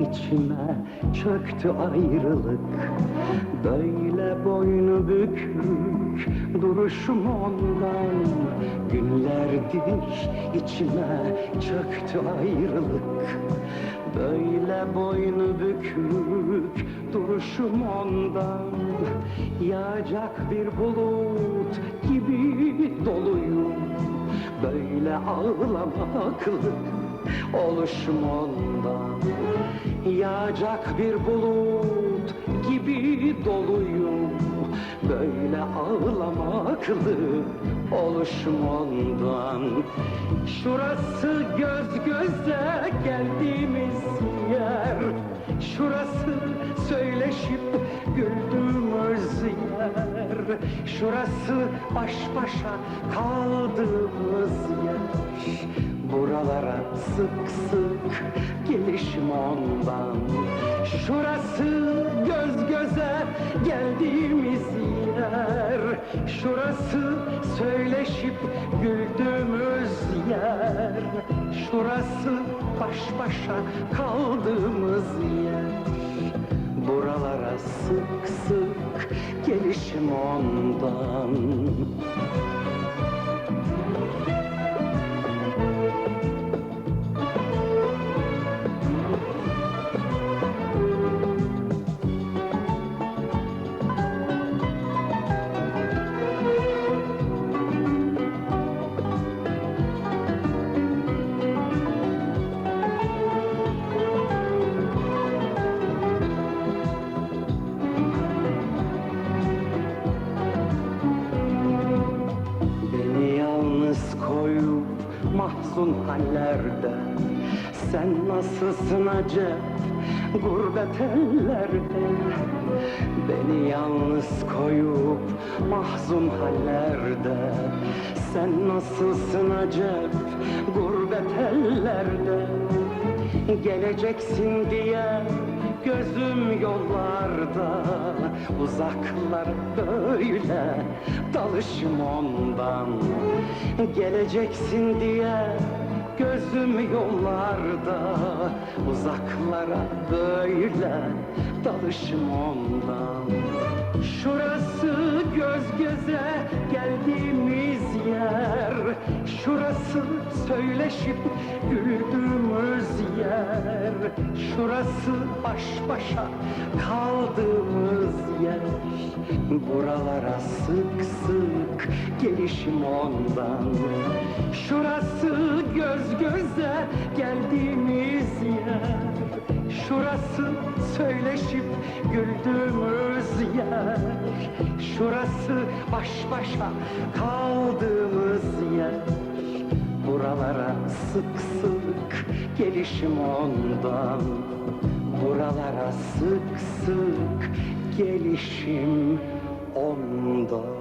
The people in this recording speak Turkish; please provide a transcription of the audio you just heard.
içime çöktü ayrılık. Böyle boynu bükük duruşum ondan. Günlerdir içime çöktü ayrılık. Böyle boynu bükük duruşum ondan. Yağacak bir bulut gibi doluyum. Böyle ağlamaklı oluşum ondan. Yağacak bir bulut gibi doluyum. Böyle ağlamaklı oluşum ondan. Şurası göz göze geldiğimiz yer. Şurası söyleşip güldüğümüz yer. Şurası baş başa kaldığımız yer Buralara sık sık gelişim ondan. Şurası göz göze geldiğimiz yer. Şurası söyleşip güldüğümüz yer. Şurası baş başa kaldığımız yer. Buralara sık sık gelişim ondan mahzun hallerde. Sen nasılsın acep gurbet ellerde. Beni yalnız koyup mahzun hallerde. Sen nasılsın acep gurbet ellerde. Geleceksin diye gözüm yollarda Uzaklar böyle dalışım ondan. Geleceksin diye gözüm yollarda Uzaklara böyle dalışım ondan. Şurası Şurası söyleşip güldüğümüz yer. Şurası baş başa kaldığımız yer. Buralara sık sık gelişim ondan. Şurası göz göze geldiğimiz yer. Şurası söyleşip güldüğümüz yer. Şurası baş başa kaldığımız yer Buralara sık sık gelişim ondan. Buralara sık sık gelişim ondan